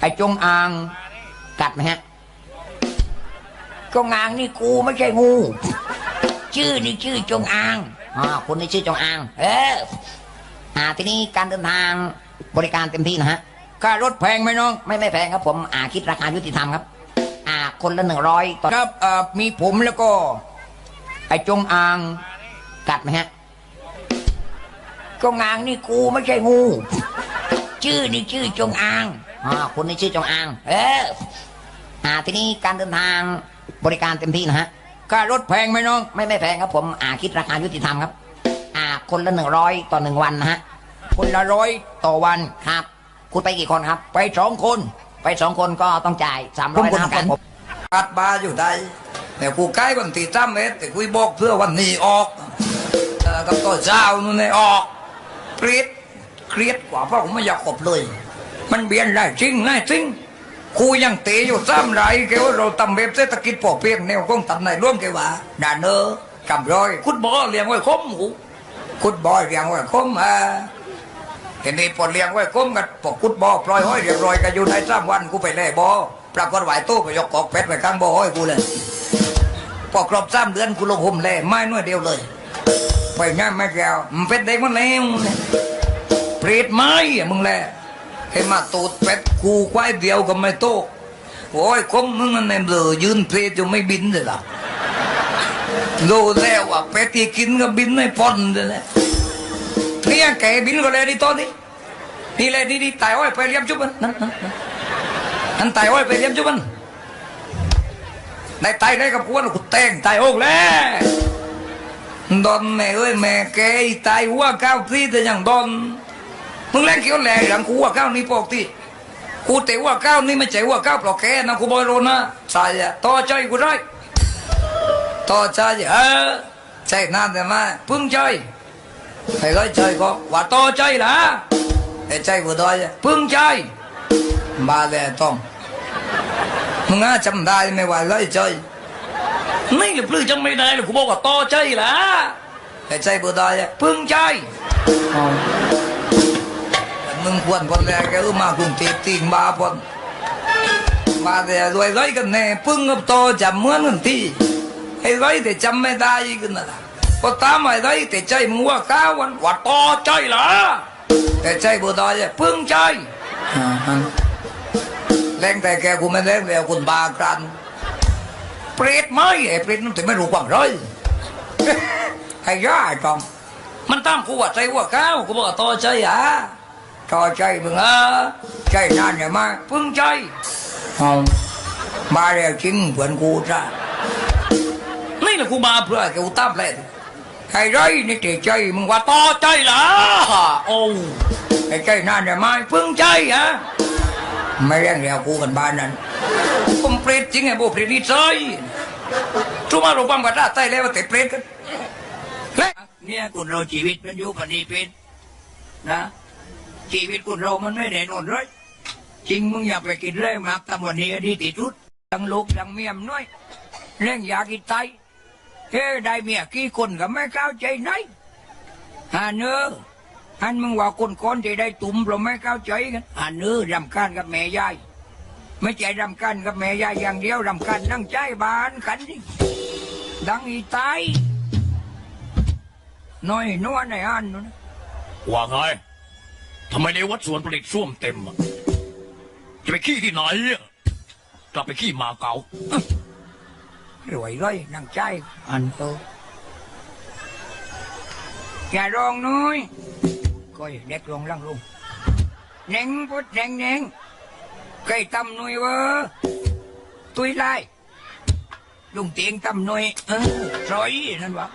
ไอ้จงอางกัดไหมฮะ จงอางนี่กูไม่ใช่งู ชื่อนี่ชื่อจงอางอ่าคุณนี่ชื่อจงอาง เอออ่าทีนี้การเดินทางบริการเต็มที่นะฮะค่ารถแพงไหมน้อง ไม่ไม่แพงครับผมอ่าคิดราคายุติธรรมครับ อ่า คนละหนึ่งร้อยต่อครับอ่ามีผมแล้วก็ ไอ้จงอางกัดไหมฮะจงอางนี่กูไม่ใช่งู ชื่อนี่ชื่อจงอาง อ่าคุณนี่ชื่อจงอาง เอออ่าทีนี้การเดินทางบริการเต็มที่นะฮะค่ารถแพงไหมน้อง ไม่ไม่แพงครับผม อ่าคิดราคายุติธรรมครับ อ่า คนละหนึ่งร้อยต่อหนึ่งวันนะฮะ คนละร้อยต่อวันครับ คุณไปกี่คนครับ ไปสองคน ไปสองคนก็ต้องจ่ายสามร้อยนะครับผมกัดบาอยู่ได้แต่กูใกล้วันที่จ้ำเมตรแต่กูบอกเพื่อวันนี้ออกเออกับตัวเจ้านู่นนี่ออกเครียดเครียดกว่าเพราะผมไม่อยากขบเลย มันเบียนได้จริงได้จริงครูยังเตะอยู่ซ้ำไรแกว่าเราทำแบบเศรษฐกิจพอเพียงแนวของตัดในร่วมแกว่าด่านเนอจำร้อยคุดบอเลี้ยงไว้คมหูคุดบอเลี้ยงไว้คมอ่าทีนี้พอเลี้ยงไว้คมกันพอคุดบอปล่อยห้อยเรียบร้อยกันอยู่ในสามวันกูไปแล่บอปรากฏไหวตู้ก็ยกกอกเป็ดไว้ข้างบอห้อยกูเลยพอครบสามเดือนกูลงห่มแล่ไม้น้อยเดียวเลยไปง่ายไม่แก้วมันเป็ดเด็กมันแล้วเปรตไม้อะมึงแหละ เห็นมาตูดเป็ดกูควายเดียวก็ไม่โตโอ้ยคมมึงนั่นเองเลยยืนเพลจะไม่บินเลยล่ะดูแล้วว่าเป็ดที่กินก็บินไม่พ้นเลยแหละนี่ยแกบินก็เลยดิตอนนี้นี่เลยนี่นี่ตายอ้อยไปเลี้ยมจุบันนั่นนั่นนั่นตายอ้อยไปเลี้ยมจุบันในไตได้กับกูว่ากูแต่งไตอกแล้วดอนแม่เอ้ยแม่แกไอ้หัวก้าวที่แต่ยังดอน มึงเล่นเกี่ยวแหล่หลังกูหัวก้าวนี่ปกติกูเตะหัวก้าวนี่ไม่ใช่หัวก้าวปลอกแกนะกูบอยโรนะใช่อะต่อใจกูได้ต่อใจเออใจนานแต่มาพึ่งใจไอ้ร้อยใจก็ว่าต่อใจละไอ้ใจกูดอยพึ่งใจมาแล้วต้องมึงอาจำได้ไหมว่าเลยใจนี่หรือปลื้อจำไม่ได้หรือกูบอกว่าต่อใจล่ะแต่ใจบ่ได้อะพึ่งใจ มึงควรคนแรกก็มากรุงเทพติงบาพนมาแต่รวยร้อยกันแน่พึ่งกับโตจำเหมือนกันที่ไอ้ร้อยแต่จำไม่ได้กันนะพอตามไอ้ร้อยแต่ใจมึงว่าก้าววันว่าต่อใจล่ะแต่ใจบ่ได้อะพึ่งใจอ่าฮะแรงแต่แกกูไม่แรงแล้วคุณบากันเปรตไหมไอ้เปรตนั่นถึงไม่รู้กว่างเลยไอ้ย่าไอ้จอมมันตั้งกูว่าใจว่าก้าวกูบอกว่าต่อใจอะ ต่อใจมึงอะใจนานเนี่ยมาพึ่งใจเอามาแล้วจริงเหมือนกูจ้ะนี่แหละกูมาเพื่อกูตามเลยไอ้ไรนี่เตใจมึงว่าต่อใจเหรอโอ้ไอ้ใจนานเนี่ยมาพึ่งใจอะไม่เรียกเรียกกูกันบ้านนั้นผมเปรตจริงไงโบเปรตนี่ใช่ทุกมาลงความกันได้ใต้แล้วว่าแต่เปรตกันและเนี่ยคุณเราชีวิตมันอยู่กันนี้เป็นนะ ชีวิตคุณเรามันไม่แน่นอนเลยจริงมึงอย่าไปกินเรื่องมากตามวันนี้ดีที่สุดทั้งลูกทั้งเมียมน้อยเร่งอยากกินไตเฮ้ได้เมียกี่คนก็ไม่เข้าใจไหนฮาเนออันมึงว่าคนคนที่ได้ตุ่มเราไม่เข้าใจกันอันนี้รำคาญกับแม่ยายไม่ใช่รำคาญกับแม่ยายอย่างเดียวรำคาญนั่งใจบานขันดังอีตน้อยนวลในอันนู้นว่าไง ทำไมในวัดสวนผลิตส้วมเต็มอะจะไปขี้ที่ไหนอะกลับไปขี้หมาเก่ารวยเลยนั่งใจอันโตอย่าร้องน้อยก็เด็กลงล่างลงเน่งพุดเน่งเน่งเคยตำหน่วยเวอตุยไล่ลุงเตียงตำหน่วยเออสอยนั่นวะ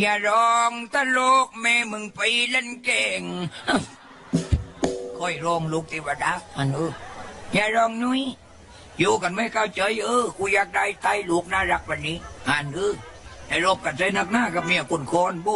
อย่าร้องตลกแม่มึงไปเล่นเก่งค่อยร้องลูกเทวดาอันเอออย่าร้องนุ้ยอยู่กันไม่เข้าใจเออกูอยากได้ไตลูกน่ารักวันนี้อันเออไอ้รบกันใจนักหน้ากับเมียคนคนโบ